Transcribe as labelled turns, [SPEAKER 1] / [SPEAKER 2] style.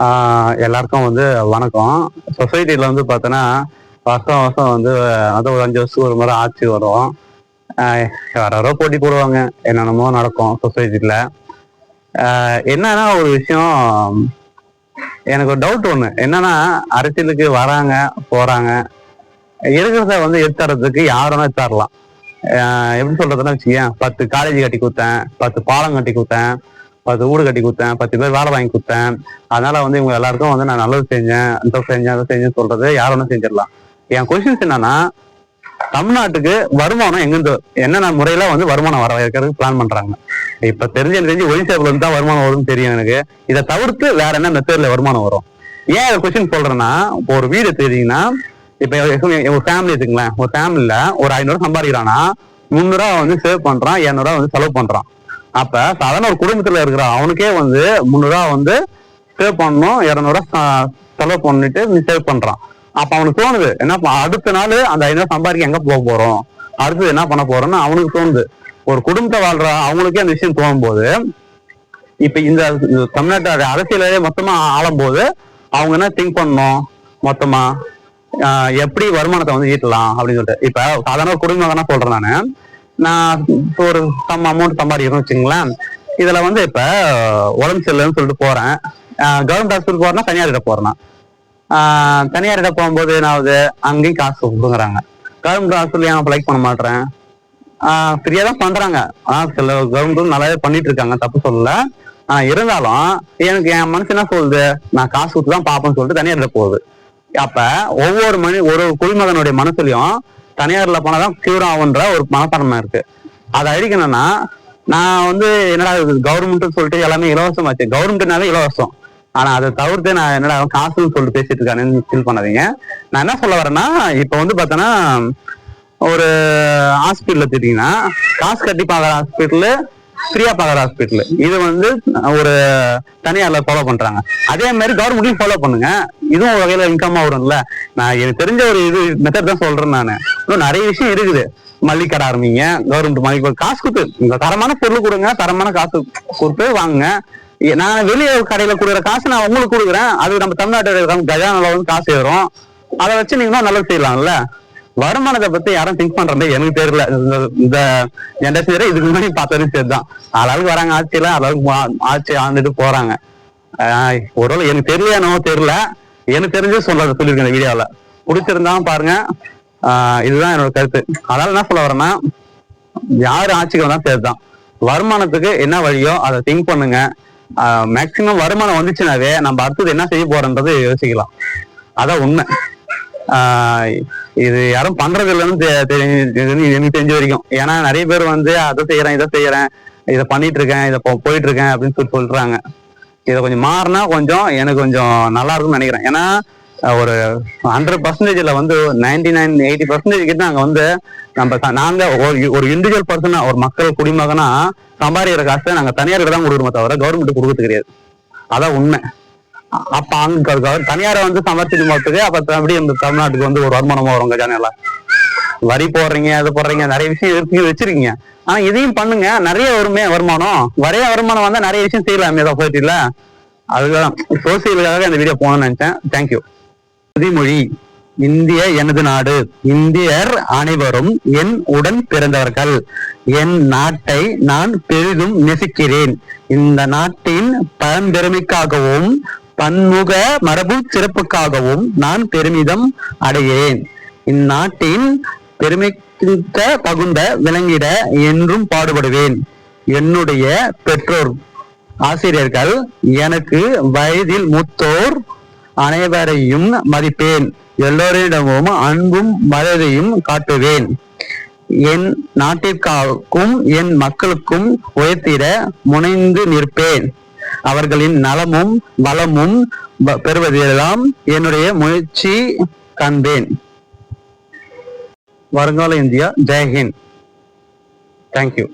[SPEAKER 1] ஆஹ் எல்லாருக்கும் வந்து வணக்கம். சொசைட்டில வந்து பார்த்தோன்னா வருஷம் வருஷம் வந்து அது ஒரு அஞ்சு வருஷத்துக்கு ஒரு முறை ஆட்சி வரும். ஆஹ் யாரோ போட்டி போடுவாங்க. என்னென்னமோ நடக்கும் சொசைட்டில என்னன்னா ஒரு விஷயம் எனக்கு ஒரு டவுட் ஒண்ணு. என்னன்னா அரசியலுக்கு வராங்க போறாங்க. இருக்கிறத வந்து எடுத்துறதுக்கு யாரும் எடுத்துடலாம் எப்படி சொல்றதுன்னா வச்சுக்கேன் பத்து காலேஜ் கட்டி கொடுத்தேன் பத்து பாலம் கட்டி கொடுத்தேன். பத்து வீடு கட்டி கொடுத்தேன் பத்து பேர் வேலை வாங்கி கொடுத்தேன். அதனால வந்து இவங்க எல்லாருக்கும் வந்து நான் நல்லது செஞ்சேன் அந்த செஞ்சேன் அதை செஞ்சேன்னு சொல்றது யார் வேணா செஞ்சிடலாம். என் கொஸ்டின்ஸ் என்னன்னா தமிழ்நாட்டுக்கு வருமானம் எங்கிருந்து என்னென்ன முறையில வந்து வருமானம் வர வைக்கிறதுக்கு பிளான் பண்றாங்க. இப்ப தெரிஞ்சு எனக்கு தெரிஞ்சு ஒரிசாப்புல இருந்து தான் வருமானம் வரும்னு தெரியும் எனக்கு. இதை தவிர்த்து வேற என்ன மெத்தட்ல வருமானம் வரும்? ஏன் இந்த கொஸ்டின் சொல்றேன்னா இப்போ ஒரு வீடு தெரியுங்கன்னா இப்ப ஒரு ஃபேமிலி எடுத்துங்களேன் ஒரு ஃபேமிலியில ஒரு ஐநூறு சம்பாதிக்கிறான்னா முந்நூறுவா வந்து சேவ் பண்றான் இரநூறுவா வந்து செலவு பண்றான். அப்ப சாதாரண ஒரு குடும்பத்துல இருக்கிற அவனுக்கே வந்து முந்நூறுரூவா வந்து சேவ் பண்ணணும் இரநூறுவா செலவு பண்ணிட்டு நீ சேவ் பண்றான். அப்ப அவனுக்கு தோணுது என்ன அடுத்த நாள் அந்த ஐநூறு சம்பாதிக்க எங்க போக போறோம்? அடுத்தது என்ன பண்ண போறோம்னு அவனுக்கு தோணுது. ஒரு குடும்பத்தை வாழ்ற அவங்களுக்கே அந்த விஷயம் தோணும் போது இப்ப இந்த இந்த தமிழ்நாட்டு அரசியலே மொத்தமா ஆளும்போது அவங்க என்ன திங்க் பண்ணணும் மொத்தமா? எப்படி வருமானத்தை வந்து ஈட்டலாம் அப்படின்னு சொல்லிட்டு. இப்ப சாதாரண ஒரு குடும்பம் தானே சொல்றேன் நானு. நான் இப்போ ஒரு சம் அமௌண்ட் சம்பாதிக்கணும் வச்சுங்களேன் இதுல வந்து இப்ப உடம்பு சரியில்லைன்னு சொல்லிட்டு போறேன். கவர்மெண்ட் ஹாஸ்பிட்டல் போறேன்னா தனியார் கிட்ட போறேன். ஆஹ் தனியார் கிட்ட போகும்போது என்ன ஆகுது அங்கேயும் காசு கொடுக்குறாங்க கவர்மெண்ட் ஹாஸ்பிட்டல் ஏன் லைக் பண்ண மாட்டேறேன் ஃப்ரீயா தான் பண்றாங்க. ஆனா சில கவர்மெண்ட் நல்லாவே பண்ணிட்டு இருக்காங்க தப்பு சொல்லல. ஆனா இருந்தாலும் எனக்கு என் மனசு என்ன சொல்லுது? நான் காசு கொடுத்து தான் பார்ப்பேன்னு சொல்லிட்டு தனியார்ல போகுது. அப்ப ஒவ்வொரு மனி ஒரு குடிமகனுடைய மனசுலயும் தனியார்ல போனாதான் கியூர் ஆகுன்ற ஒரு மனப்பான்மை இருக்கு. அதை அழிக்கணும்னா நான் வந்து என்னடா கவர்மெண்ட் சொல்லிட்டு எல்லாமே இலவசமாச்சு. கவர்மெண்ட்னாலே இலவசம். ஆனா அதை தவிர்த்து நான் என்னடா காசுன்னு சொல்லிட்டு பேசிட்டு இருக்கானேன்னு ஃபீல் பண்ணாதீங்க. நான் என்ன சொல்ல வரேன்னா இப்ப வந்து பாத்தோன்னா ஒரு ஹாஸ்பிட்டல் எடுத்துட்டீங்கன்னா காசு கட்டி பாக்குற ஹாஸ்பிட்டலு ஃப்ரீயா பாக்குற ஹாஸ்பிட்டல் இது வந்து ஒரு தனியார்ல ஃபாலோ பண்றாங்க. அதே மாதிரி கவர்மெண்ட்லையும் ஃபாலோ பண்ணுங்க. இதுவும் ஒரு வகையில இன்கம்மா வரும்ல. நான் எனக்கு தெரிஞ்ச ஒரு இது மெத்தட் தான் சொல்றேன் நான். இன்னும் நிறைய விஷயம் இருக்குது. மல்லிகை கடை ஆரம்பிங்க கவர்மெண்ட் மளிகை காசு கொடுத்து இந்த தரமான பொருள் கொடுங்க தரமான காசு கொடுத்து வாங்குங்க. நான் வெளியே கடையில கொடுக்குற காசு நான் உங்களுக்கு கொடுக்குறேன். அது நம்ம தமிழ்நாட்டு கஜானால வந்து காசு ஏறும். அதை வச்சு நீங்க நல்லது செய்யலாம்ல. வருமானத்தை பத்தி யாரும் திங்க் பண்றது எனக்கு தெரியல. இந்த- இந்த ஜென்ரேஷன் இதுக்கு முன்னாடி பார்த்ததும் சரிதான். அளவுக்கு வராங்க. ஆட்சியில அளவுக்கு ஆட்சி ஆண்டுட்டு போறாங்க. ஆஹ் எனக்கு தெரியல என்னவோ தெரியல. எனக்கு தெரிஞ்சு சொல்றது சொல்லியிருக்கேன் இந்த வீடியோல பிடிச்சிருந்தாலும் பாருங்க. ஆஹ் இதுதான் என்னோட கருத்து. அதனால என்ன சொல்ல வரேன்னா யார் ஆட்சிக்கு தான் சரிதான். வருமானத்துக்கு என்ன வழியோ அதை திங்க் பண்ணுங்க. மேக்சிமம் வருமானம் வந்துச்சுனாவே நம்ம அடுத்தது என்ன செய்ய போறோன்றது யோசிக்கலாம். அதான் உண்மை. இது யாரும் பண்றது இல்லைன்னு தெ- எனக்கு தெரிஞ்ச வரைக்கும். ஏன்னா நிறைய பேர் வந்து அதை செய்யறேன் இதை செய்யறேன் இதை பண்ணிட்டு இருக்கேன் இதை போயிட்டு இருக்கேன் அப்படின்னு சொல்லி சொல்றாங்க. இதை கொஞ்சம் மாறினா கொஞ்சம் எனக்கு கொஞ்சம் நல்லா இருக்கும்னு நினைக்கிறேன். ஏன்னா ஒரு ஹண்ட்ரட் பர்சன்டேஜ்ல வந்து நைன்டி நைன் எயிட்டி பர்சன்டேஜ் கிட்ட நாங்க வந்து நம்ம ச- நாங்க ஒரு ஒரு இண்டிவிஜுவல் பர்சனா ஒரு மக்கள் குடிமகனா சம்பாதிக்கிற காசை நாங்க தனியார்கிட்ட தான் கொடுக்குறோமே தவிர கவர்மெண்ட் கொடுக்கறது கிடையாது. அதான் உண்மை. அப்ப அங்க தனியாரை வந்து சமர்ப்பிக்கும் போறதுக்கு அப்ப எப்படி இந்த தமிழ்நாட்டுக்கு வந்து ஒரு வருமானமா வரும் கஜானால வரி போடுறீங்க அது போடுறீங்க நிறைய விஷயம் இருக்கு வச்சிருக்கீங்க. ஆனா இதையும் பண்ணுங்க நிறைய வருமே வருமானம். வரைய வருமானம் வந்தா நிறைய விஷயம் செய்யலாமே சொசைட்டில அதுதான். சோசியலுக்காக இந்த வீடியோ போகணும்னு நினைச்சேன். தேங்க்யூ உறுதிமொழி இந்திய எனது நாடு. இந்தியர் அனைவரும் என் உடன் பிறந்தவர்கள். என் நாட்டை நான் பெரிதும் நேசிக்கிறேன். இந்த நாட்டின் பழம்பெருமைக்காகவும் பன்முக மரபு சிறப்புக்காகவும் நான் பெருமிதம் அடைகிறேன். இந்நாட்டின் பெருமைக்க தகுந்த விளங்கிட என்றும் பாடுபடுவேன். என்னுடைய பெற்றோர் ஆசிரியர்கள் எனக்கு வயதில் மூத்தோர் அனைவரையும் மதிப்பேன். எல்லோரிடமும் அன்பும் மரியாதையும் காட்டுவேன். என் நாட்டிற்காகவும் என் மக்களுக்கும் உயர்த்திட முனைந்து நிற்பேன். அவர்களின் நலமும் வளமும் பெறுவதெல்லாம் என்னுடைய முயற்சி காண்பேன் வருங்கால இந்தியா ஜெய்ஹிந்த் தேங்க்யூ